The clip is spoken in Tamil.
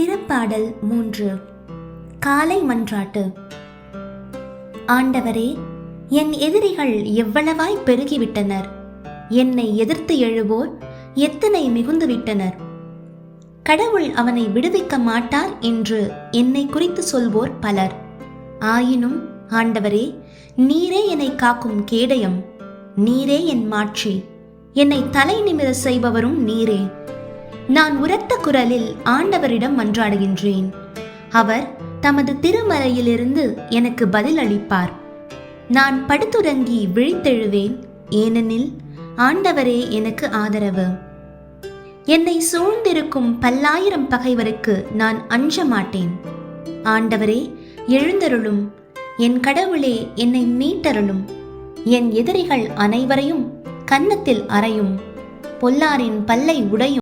திருப்பாடல் மூன்று. காலை மன்றாட்டு. ஆண்டவரே என் எதிரிகள் எவ்வளவாய் பெருகிவிட்டனர். என்னை எதிர்த்து எழுவோர் எத்தனை மிகுந்துவிட்டனர். கடவுள் அவனை விடுவிக்க மாட்டார் என்று என்னை குறித்து சொல்வோர் பலர். ஆயினும் ஆண்டவரே நீரே என்னை காக்கும் கேடயம். நீரே என் மாட்சி. என்னை தலை நிமிர செய்பவரும் நீரே. நான் உரத்த குரலில் ஆண்டவரிடம் மன்றாடுகின்றேன். அவர் தமது திருமலையிலிருந்து எனக்கு பதில் அளிப்பார் நான் படுத்துறங்கி விழித்தெழுவேன் ஏனெனில் ஆண்டவரே எனக்கு ஆதரவு. என்னை சூழ்ந்திருக்கும் பல்லாயிரம் பகைவருக்கு நான் அஞ்ச மாட்டேன் ஆண்டவரே எழுந்தருளும் என் கடவுளே என்னை மீட்டருளும். என் எதிரிகள் அனைவரையும் கன்னத்தில் அறையும். பொல்லாரின் பல்லை உடையும்.